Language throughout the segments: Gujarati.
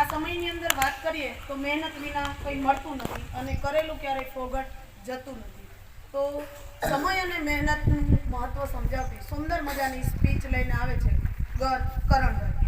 આ સમયની અંદર વાત કરીએ તો મહેનત વિના કંઈ મળતું નથી અને કરેલું ક્યારેય ફોગટ જતું નથી. તો સમય અને મહેનતનું મહત્ત્વ સમજાવતી સુંદર મજાની સ્પીચ લઈને આવે છે ગર કરણભાઈ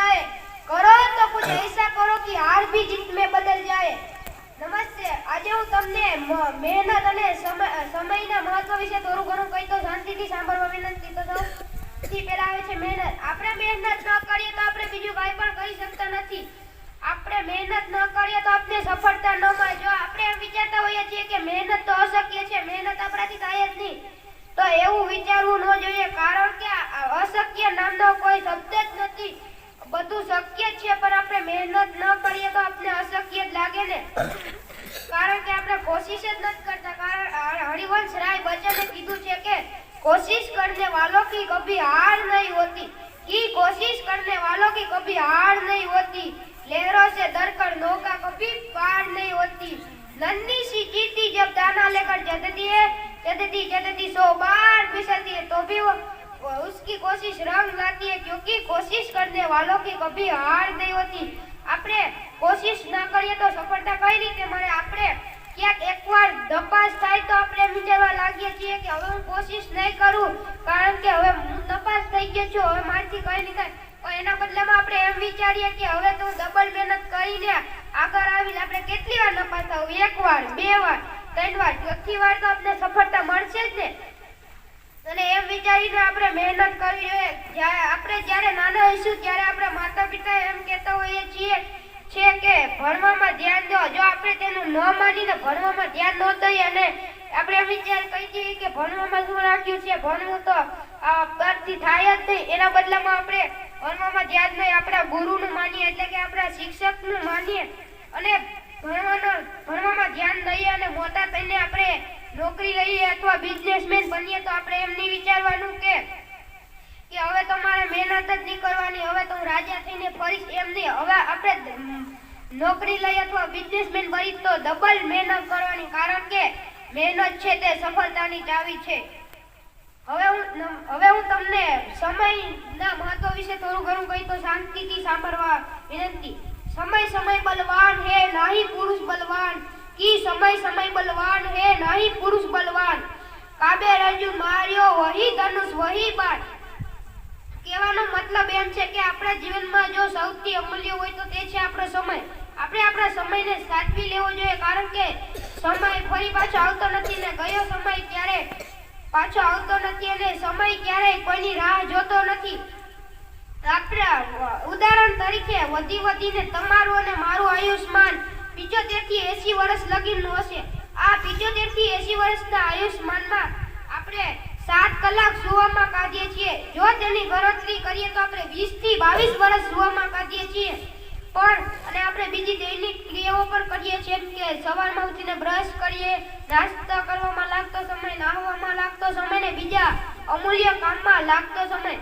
जाए કરો તો કુછ એસા કરો કે હાર ભી જીત મે બદલ જાય. નમસ્તે, આજે હું તમને મહેનત અને સમયના મહત્વ વિશે થોડું ઘણું કહી તો શાંતિથી સાંભળવા વિનંતી તો સૌ પહેલા આવે છે મહેનત. આપણે મહેનત ન કરીએ તો આપણે બીજું કાંઈ પણ કરી શકતા નથી. આપણે મહેનત ન કરીએ તો આપણે સફળતા ન મળે. જો આપણે વિચારતા હોઈએ છીએ કે મહેનત તો અશક્ય છે, મહેનત આપણાથી થાય જ નહીં. તો એવું વિચારવું ન જોઈએ, કારણ કે અશક્ય નામનો કોઈ શબ્દ જ નથી. બધું શક્ય જ છે પણ આપણે મહેનત ન કરીએ તો આપણે અશક્ય જ લાગે ને કારણ કે આપણે કોશિશ જ નથી કરતા કારણ આ હરિવંશ રાય બચ્ચને કીધું છે કે कोशिश करने वालों की कभी हार नहीं होती की कोशिश करने वालों की कभी हार नहीं होती लहरों से डरकर नौका कभी पार नहीं होती नन्ही सी चीटी जब दाना लेकर चलती है चलती चलती सौ बार फिसलती है तो भी वो वो उसकी कोशिश रंग लाती है क्योंकि कोशिश करने वालों की कभी हार नहीं होती આપણે કોશિશ ન કરીએ તો સફળતા કઈ રીતે મળે આપણે ક્યાંક એકવાર નપાસ થાય તો આપણે એમ વિચારવા લાગીએ છીએ કે હવે હું કોશિશ નહીં કરું કારણ કે હવે હું નપાસ થઈ ગયો છું હવે મારાથી કઈ નહીં થાય પણ એના બદલામાં આપણે એમ વિચારીએ કે હવે તો હું ડબલ મહેનત કરીને આગળ આવીને આપણે કેટલી વાર નપાસ થાવ એક વાર બે વાર ત્રણ વાર ચોથી વાર તો આપણે સફળતા મળશે જ ને અને એમ વિચારીને આપણે મહેનત કરવી જોઈએ જ્યારે આપણે જ્યારે નાના હોઈશું ત્યારે આપણા માતા પિતા એમ કહેતા હોઈએ છીએ છે કે ભણવામાં ધ્યાન દો. જો આપણે તેનું ન માનીને ભણવામાં ધ્યાન ન દઈએ અને આપણે એમ વિચાર કહી દઈએ કે ભણવામાં શું રાખ્યું છે? ભણવું તો, આ બહારથી થાય જ નહીં. એના બદલામાં આપણે ભણવામાં ધ્યાન નહીં. આપણા ગુરુનું માનીએ એટલે કે આપણા શિક્ષકનું માનીએ. અને ભણવાનો, ભણવામાં ધ્યાન દઈએ અને મોટા થઈને આપણે નોકરી લઈએ અથવા બિઝનેસમેન બનીએ તો આપણે એમ નહીં વિચારવાનું કે કે હવે તો મારે મહેનત જ નહીં કરવાની, હવે તો હું રાજા થઈને ફરીશ એમ નહીં. હવે આપણે નોકરી લઈ અથવા બિઝનેસમેન બની તો ડબલ મહેનત કરવાની, કારણ કે મહેનત છે તે સફળતાની ચાવી છે. હવે હું હવે હું તમને સમયના મહત્વ વિશે થોડું ઘણું કહી તો શાંતિથી સાંભળવા વિનંતી. સમય સમય બલવાન હે, નહીં પુરુષ બલવાન. કી સમય સમય બલવાન હે, નહીં પુરુષ બલવાન. કાબે રજુ માર્યો વહી ધનુષ, વહી બાણ. કહેવાનો મતલબ એમ છે કે આપણા જીવનમાં જો સૌથી અમૂલ્ય હોય તો તે છે આપણો સમય. આપણે આપણા સમયને સાચવી લેવો જોઈએ, કારણ કે સમય ફરી પાછો આવતો નથી ને ગયો સમય ક્યારે? પાછો આવતો નથી અને સમય ક્યારેય કોઈની રાહ જોતો નથી. આપણે ઉદાહરણ તરીકે વધી વધીને તમારું અને મારું થી એસી વર્ષ લગીનું હશે. આ પિચોતેરથી એસી વર્ષના આયુષ્માનમાં આપણે સાત કલાક સુવામાં કાઢીએ છીએ. જો તેની ગણતરી કરીએ તો આપણે વીસથી બાવીસ વર્ષ સુવામાં કાઢીએ છીએ. પણ, અને આપણે બીજી દૈનિક ક્રિયાઓ પણ કરીએ છીએ કે સવારમાં ઉઠીને બ્રશ કરીએ, નાસ્તા કરવામાં લાગતો સમય, નાહવામાં લાગતો સમય, ને બીજા અમૂલ્ય કામમાં લાગતો સમય.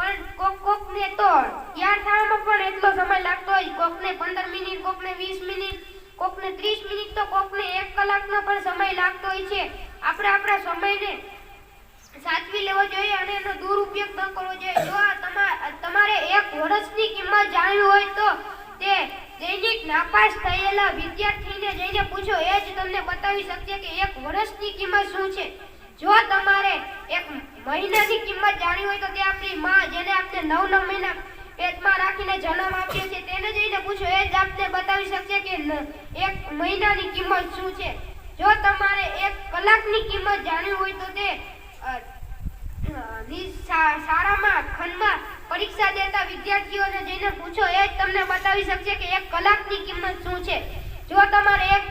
પણ કોક કોક ને તો તૈયાર થવામાં પણ એટલો સમય લાગતો હોય, કોકને પંદર મિનિટ, કોકને વીસ મિનિટ કોકને ત્રીસ મિનિટ તો કોકને એક કલાકનો પણ સમય લાગતો હોય છે. આપણે આપણા સમયને સાચવી લેવો જોઈએ અને એનો દુરુપયોગ ન કરવો જોઈએ. જો તમારે એક વર્ષની કિંમત જાણવી હોય તો તે દૈનિક નાપાસ થયેલા વિદ્યાર્થીને જઈને પૂછો. એ જ તમને બતાવી શકશે કે એક વર્ષની કિંમત શું છે. જો તમારે એક મહિનાની કિંમત જાણવી હોય તો તે આપણી માં જેને આપણે નવ નવ મહિના પેટમાં જન્મ આપ્યો છે તેને જઈને પૂછો, એ જ આપને બતાવી શકશે કે એક મહિનાની કિંમત શું છે? જો તમારે એક કલાકની કિંમત જાણવી હોય તો તે શાળામાં, ખંડમાં પરીક્ષા દેતા વિદ્યાર્થીઓને જઈને પૂછો, એ જ તમને બતાવી શકશે કે એક કલાકની કિંમત શું છે. જો તમારે એક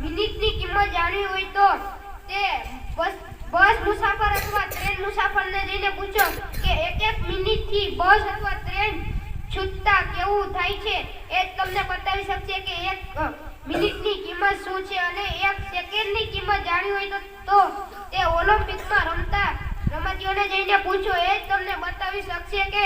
મિનિટની કિંમત જાણવી હોય તો તે બસ બસ મુસાફર અથવા ટ્રેન મુસાફરને જઈને પૂછો કે એક એક મિનિટથી બસ અથવા ટ્રેન છૂટતા કેવું થાય છે એ તમને બતાવી શકશે કે એક મિનિટની કિંમત શું છે અને એક સેકન્ડની કિંમત જાણવી હોય તો તો ઓલિમ્પિકમાં રમતા રમતીઓને જઈને પૂછો. એ તમને બતાવી શકશે કે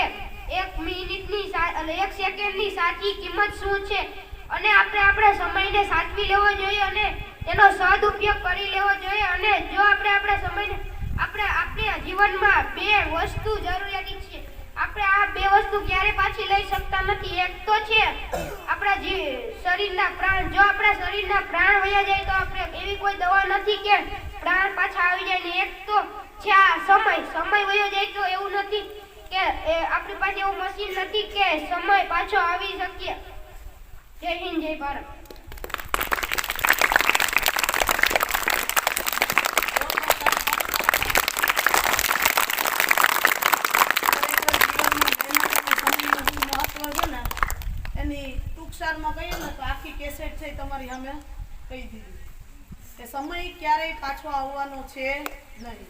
એક મિનિટની અને એક સેકન્ડની સાચી કિંમત શું છે. અને આપણે આપણે સમયને સાચવી લેવો જોઈએ અને તેનો સદુપયોગ કરી લેવો જોઈએ. અને જો આપણે આપણા સમયને, આપણે આપણે જીવનમાં બે વસ્તુ જરૂરિયાતી છે આપણે આ બે વસ્તુ ક્યારે પાછી લઈ શકતા નથી. એક તો છે, આપણા જે શરીરના પ્રાણ, જો આપણા શરીરના પ્રાણ વયા જાય તો આપણે એવી કોઈ દવા નથી કે પ્રાણ પાછા આવી જાય. ને એક તો છે આ સમય. સમય વયો જાય તો એવું નથી કે આપણી પાસે એવું મશીન નથી કે સમય પાછો આવી શકીએ. જય હિન્દ, જય ભારત ખરેખર જીવનમાં મહેનત અને સમયનું શું મહત્વ છે ને ટૂંકસારમાં કહીએ ને, તો આખી કેસેટ છે તમારી અમે કહી દીધી. કે સમય ક્યારેય પાછો આવવાનો છે નહીં.